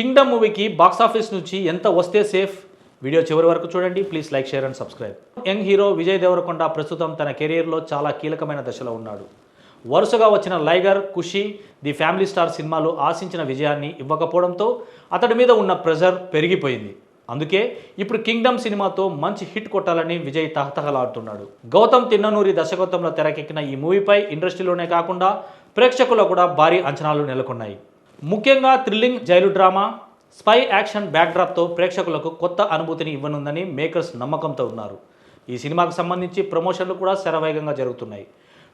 Kingdom మూవీకి box office నుంచి ఎంత వస్తే సేఫ్? వీడియో చివరి వరకు చూడండి. Please like share and subscribe. Young hero Vijay Deverakonda ప్రస్తుతం తన కెరీర్లో చాలా కీలకమైన దశలో ఉన్నాడు. వరుసగా వచ్చిన లైగర్ ఖుషి ది ఫ్యామిలీ స్టార్ సినిమాలు ఆశించిన విజయాన్ని ఇవ్వకపోవడంతో అతడి మీద ఉన్న ప్రెజర్ పెరిగిపోయింది. అందుకే ఇప్పుడు కింగ్డమ్ సినిమాతో మంచి హిట్ కొట్టాలని విజయ్ తహతహలాడుతున్నాడు. గౌతమ్ తిన్ననూరి దర్శకత్వంలో తెరకెక్కిన ఈ మూవీపై ఇండస్ట్రీలోనే కాకుండా ప్రేక్షకుల కూడా భారీ అంచనాలు నెలకొన్నాయి. ముఖ్యంగా thrilling jail drama spy action బ్యాక్డ్రాప్తో ప్రేక్షకులకు కొత్త అనుభూతిని ఇవ్వనుందని మేకర్స్ నమ్మకంతో ఉన్నారు. ఈ సినిమాకు సంబంధించి ప్రమోషన్లు కూడా శరవేగంగా జరుగుతున్నాయి.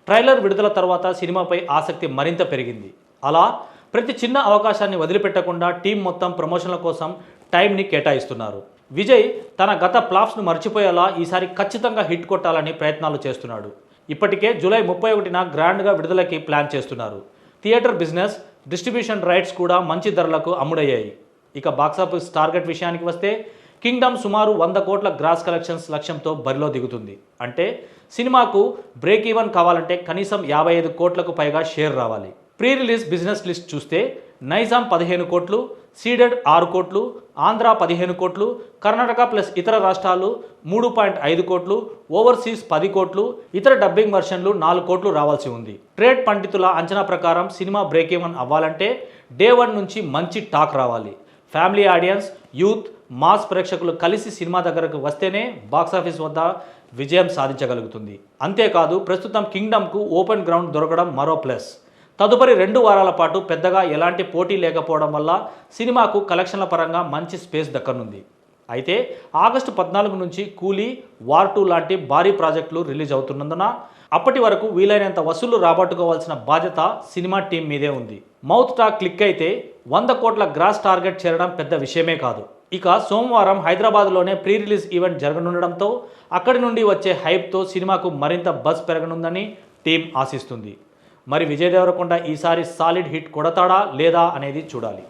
ట్రైలర్ విడుదల తర్వాత సినిమాపై ఆసక్తి మరింత పెరిగింది. అలా ప్రతి చిన్న అవకాశాన్ని వదిలిపెట్టకుండా టీం మొత్తం ప్రమోషన్ల కోసం టైంని కేటాయిస్తున్నారు. విజయ్ తన గత ప్లాప్స్ను మర్చిపోయేలా ఈసారి ఖచ్చితంగా హిట్ కొట్టాలని ప్రయత్నాలు చేస్తున్నాడు. ఇప్పటికే జూలై ముప్పై ఒకటిన గ్రాండ్గా విడుదలకి ప్లాన్ చేస్తున్నారు. థియేటర్ బిజినెస్ డిస్ట్రిబ్యూషన్ రైట్స్ కూడా మంచి ధరలకు అమ్ముడయ్యాయి. ఇక బాక్సాఫీస్ టార్గెట్ విషయానికి వస్తే కింగ్డమ్ సుమారు వంద కోట్ల గ్రాస్ కలెక్షన్స్ లక్ష్యంతో బరిలో దిగుతుంది. అంటే సినిమాకు బ్రేక్ ఈవెన్ కావాలంటే కనీసం యాభై ఐదు కోట్లకు పైగా షేర్ రావాలి. ప్రీ రిలీజ్ బిజినెస్ లిస్ట్ చూస్తే నైజాం పదిహేను కోట్లు సీడెడ్ ఆరు కోట్లు ఆంధ్ర పదిహేను కోట్లు కర్ణాటక ప్లస్ ఇతర రాష్ట్రాలు మూడు పాయింట్ ఐదు కోట్లు ఓవర్సీస్ పది కోట్లు ఇతర డబ్బింగ్ వర్షన్లు నాలుగు కోట్లు రావాల్సి ఉంది. ట్రేడ్ పండితుల అంచనా ప్రకారం సినిమా బ్రేక్ ఈవెన్ అవ్వాలంటే డే వన్ నుంచి మంచి టాక్ రావాలి. ఫ్యామిలీ ఆడియన్స్ యూత్ మాస్ ప్రేక్షకులు కలిసి సినిమా దగ్గరకు వస్తేనే బాక్సాఫీస్ వద్ద విజయం సాధించగలుగుతుంది. అంతేకాదు ప్రస్తుతం కింగ్డమ్కు ఓపెన్ గ్రౌండ్ దొరకడం మరో ప్లస్. తదుపరి రెండు వారాల పాటు పెద్దగా ఎలాంటి పోటీ లేకపోవడం వల్ల సినిమాకు కలెక్షన్ల పరంగా మంచి స్పేస్ దక్కనుంది. అయితే ఆగస్టు పద్నాలుగు నుంచి కూలీ వార్ టూ లాంటి భారీ ప్రాజెక్టులు రిలీజ్ అవుతున్నందున అప్పటి వరకు వీలైనంత వసూళ్ళు రాబట్టుకోవాల్సిన బాధ్యత సినిమా టీం మీదే ఉంది. మౌత్ టాక్ క్లిక్ అయితే వంద కోట్ల గ్రాస్ టార్గెట్ చేరడం పెద్ద విషయమే కాదు. ఇక సోమవారం హైదరాబాద్లోనే ప్రీ రిలీజ్ ఈవెంట్ జరగనుండడంతో అక్కడి నుండి వచ్చే హైప్తో సినిమాకు మరింత బజ్ పెరగనుందని టీం ఆశిస్తుంది. మరి విజయ్ దేవరకొండ ఈసారి సాలిడ్ హిట్ కొడతాడా లేదా అనేది చూడాలి.